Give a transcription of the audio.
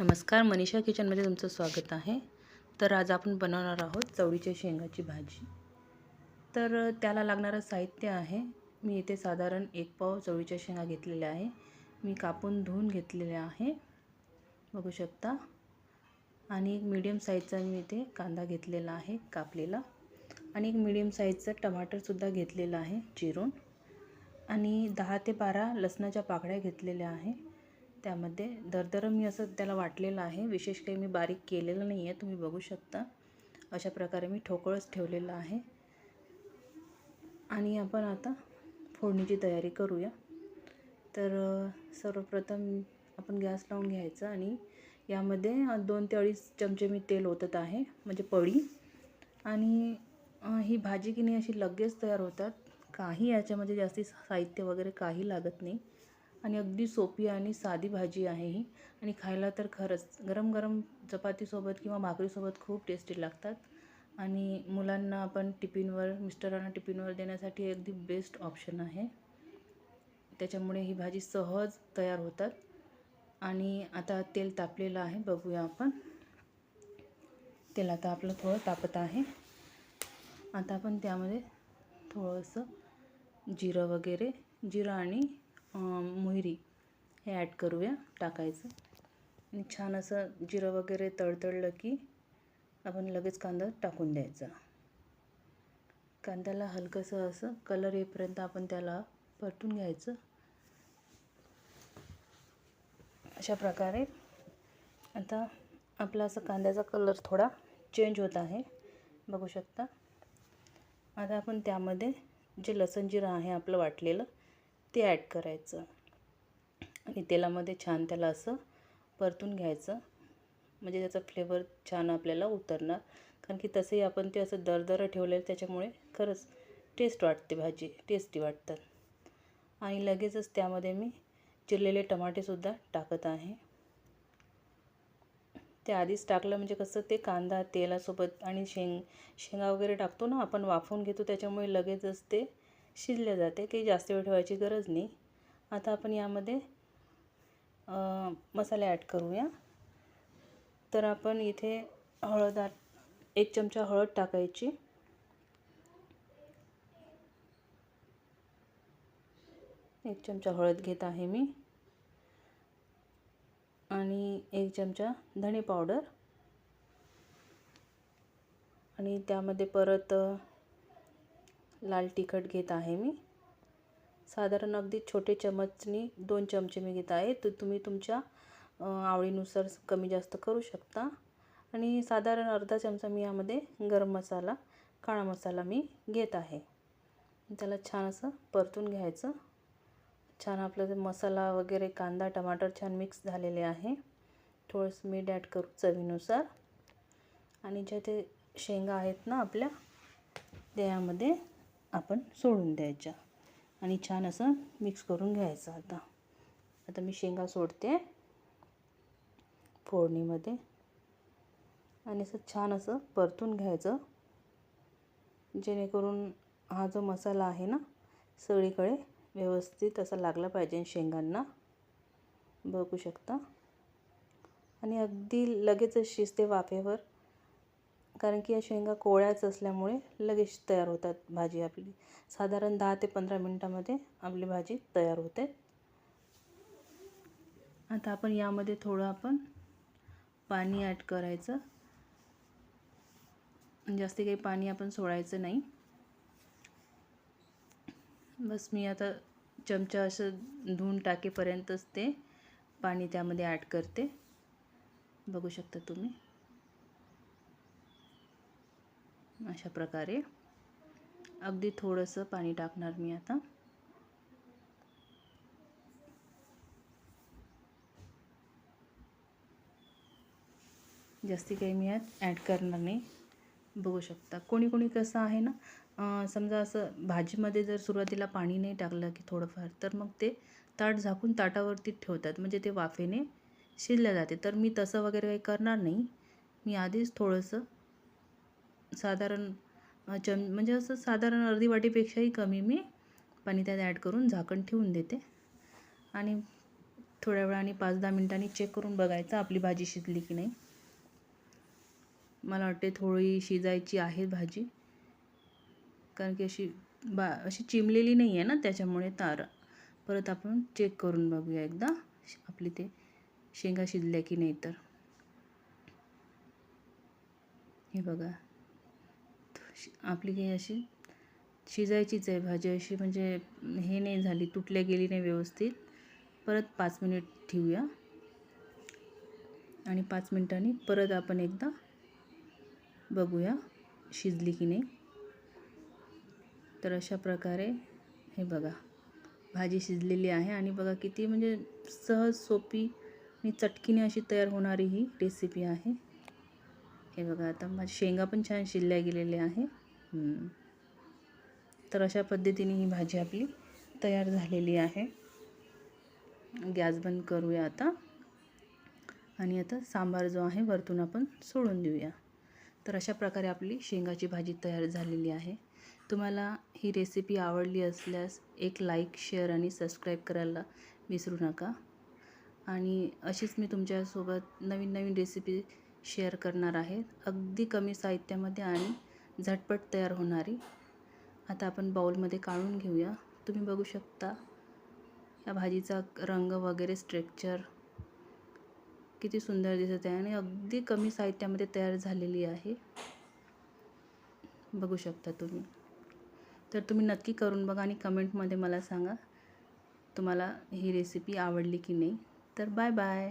नमस्कार मनीषा किचनमध्ये तुमचं स्वागत आहे. तर आज आपण बनवणार आहोत चवळीच्या शेंगाची भाजी. तर त्याला लागणारं साहित्य आहे. मी इथे साधारण एक पाव चवळीच्या शेंगा घेतलेल्या आहे. मी कापून धुवून घेतलेल्या आहे. बघू शकता. आणि एक मीडियम साईजचा मी इथे कांदा घेतलेला आहे कापलेला. आणि एक मीडियम साईजचं टमाटरसुद्धा घेतलेलं आहे चिरून. आणि दहा ते बारा लसणाच्या पाकळ्या घेतलेल्या आहे. त्यामध्ये दरदरं मी असं त्याला वाटलेलं आहे. विशेष काही मी बारीक केलेलं नाही आहे तुम्ही बघू शकता. अशा प्रकारे मी ठोकळच ठेवलेलं आहे. आणि आपण आता फोडणीची तयारी करूया. तर सर्वप्रथम आपण गॅस लावून घ्यायचा आणि यामध्ये दोन ते अडीच चमचे मी तेल ओतत आहे म्हणजे पळी. आणि ही भाजी की नाही अशी लगेच तयार होतात. काही याच्यामध्ये जास्ती साहित्य वगैरे काही लागत नाही. आणि अगदी सोपी आणि साधी भाजी आहे ही. आणि खायला तर खरंच गरम गरम चपातीसोबत किंवा भाकरीसोबत खूप टेस्टी लागतात. आणि मुलांना आपण टिफिनवर मिस्टरांना टिफिनवर देण्यासाठी अगदी बेस्ट ऑप्शन आहे. त्याच्यामुळे ही भाजी सहज तयार होतात. आणि आता तेल तापलेलं आहे बघूया आपण. तेल आता आपलं थोडं तापत आहे. आता आपण त्यामध्ये थोडंसं जिरं वगैरे जिरं आणि मोहरी हे ॲड करूया टाकायचं. आणि छान असं जिरं वगैरे तळतळलं की आपण लगेच कांदा टाकून द्यायचा. कांद्याला हलकंसं असं कलर येईपर्यंत आपण त्याला परतून घ्यायचं. अशा प्रकारे. आता आपला असं कांद्याचा कलर थोडा चेंज होत आहे. बघू शकता. आता आपण त्यामध्ये जे लसण जिरं आहे आपलं वाटलेलं ते ॲड करायचं. आणि तेलामध्ये छान त्याला असं परतून घ्यायचं. म्हणजे त्याचा फ्लेवर छान आपल्याला उतरणार. कारण की तसंही आपण ते असं दरदरं ठेवलेलं त्याच्यामुळे खरंच टेस्ट वाटते भाजी. टेस्टी वाटतात. आणि लगेचच त्यामध्ये मी चिरलेले टमाटेसुद्धा टाकत आहे. ते आधीच टाकलं म्हणजे कसं ते कांदा तेलासोबत आणि शेंग शेंगा वगैरे टाकतो ना आपण वाफवून घेतो त्याच्यामुळे लगेचच ते शिजले जाते. काही जास्त वेळ ठेवायची गरज नाही. आता आपण यामध्ये मसाले ॲड करूया. तर आपण इथे हळद एक चमचा हळद टाकायची. एक चमचा हळद घेत आहे मी. आणि एक चमचा धणे पावडर. आणि त्यामध्ये परत लाल तिखट घेत आहे मी. साधारण अगदी छोटे चमचनी दोन चमचे मी घेत आहे. तर तुम्ही तुमच्या आवडीनुसार कमी जास्त करू शकता. आणि साधारण अर्धा चमचा मी यामध्ये गरम मसाला काळा मसाला मी घेत आहे. त्याला छान असं परतून घ्यायचं. छान आपलं ते मसाला वगैरे कांदा टमाटर छान मिक्स झालेले आहे. थोडंसं मीठ ॲड करू चवीनुसार. आणि ज्या ते शेंगा आहेत ना आपल्या त्यामध्ये आपण सोडून द्यायच्या. आणि छान असं मिक्स करून घ्यायचं आता. आता मी शेंगा सोडते फोडणीमध्ये. आणि असं छान असं परतून घ्यायचं. जेणेकरून हा जो मसाला आहे ना सगळीकडे व्यवस्थित असा लागला पाहिजे शेंगांना. बघू शकता. आणि अगदी लगेचच शिजते वाफेवर. कारण की या शेंगा कोवळ्याच असल्यामुळे लगेच तयार होतात भाजी आपली. साधारण दहा ते पंधरा मिनटामध्ये आपली भाजी तयार होते. आता आपण यामध्ये थोडं आपण पाणी ॲड करायचं. जास्ती काही पाणी आपण सोडायचं नाही. बस मी आता चमचा असं धुवून टाकेपर्यंतच ते पाणी त्यामध्ये ॲड करते. बघू शकता तुम्ही. अशा प्रकारे. अगदी थोडंसं पाणी टाकणार मी आता. जास्ती काही मी यात ॲड करणार नाही. बघू शकता. कोणी कोणी कसं आहे ना समजा असं भाजीमध्ये जर सुरुवातीला पाणी नाही टाकलं की थोडंफार तर मग ते ताट झाकून ताटावरती ठेवतात. म्हणजे ते वाफेने शिजल्या जाते. तर मी तसं वगैरे काही करणार नाही. मी आधीच थोडंसं साधारण चम म्हणजे असं साधारण अर्धी वाटीपेक्षाही कमी मी पाणी त्यात ॲड करून झाकण ठेवून देते. आणि थोड्या वेळाने पाच दहा मिनटांनी चेक करून बघायचं आपली भाजी शिजली की नाही. मला वाटते थोडी शिजायची आहे भाजी. कारण की अशी बा अशी चिमलेली नाही आहे ना त्याच्यामुळे तार. परत आपण चेक करून बघूया एकदा आपली ते शेंगा शिजल्या की नाही तर. हे बघा. आपली काही अशी शिजायचीच आहे भाजी अशी म्हणजे हे नाही झाली तुटल्या गेली नाही व्यवस्थित. परत पाच मिनिट ठेवूया. आणि पाच मिनिटांनी परत आपण एकदा बघूया शिजली की नाही. तर अशा प्रकारे हे बघा भाजी शिजलेली आहे. आणि बघा किती म्हणजे सहज सोपी आणि चटकीने अशी तयार होणारी ही रेसिपी आहे. हे बघा आता माझी शेंगा पण छान शिरल्या गेलेल्या आहे तर अशा पद्धतीने ही भाजी आपली तयार झालेली आहे. गॅस बंद करूया आता. आणि आता सांबार जो आहे वरतून आपण सोडून देऊया. तर अशा प्रकारे आपली शेंगाची भाजी तयार झालेली आहे. तुम्हाला ही रेसिपी आवडली असल्यास एक लाईक शेअर आणि सबस्क्राईब करायला विसरू नका. आणि अशीच मी तुमच्यासोबत नवीन नवीन रेसिपी शेअर करणार आहे अगदी कमी साहित्यामध्ये आणि झटपट तयार होणारी. आता आपण बाउलमध्ये काढून घेऊया. तुम्ही बघू शकता या भाजीचा रंग वगैरे स्ट्रेक्चर किती सुंदर दिसत आहे आणि अगदी कमी साहित्यामध्ये तयार झालेली आहे. बघू शकता तुम्ही. तर तुम्ही नक्की करून बघा आणि कमेंटमध्ये मला सांगा तुम्हाला ही रेसिपी आवडली की नाही. तर बाय बाय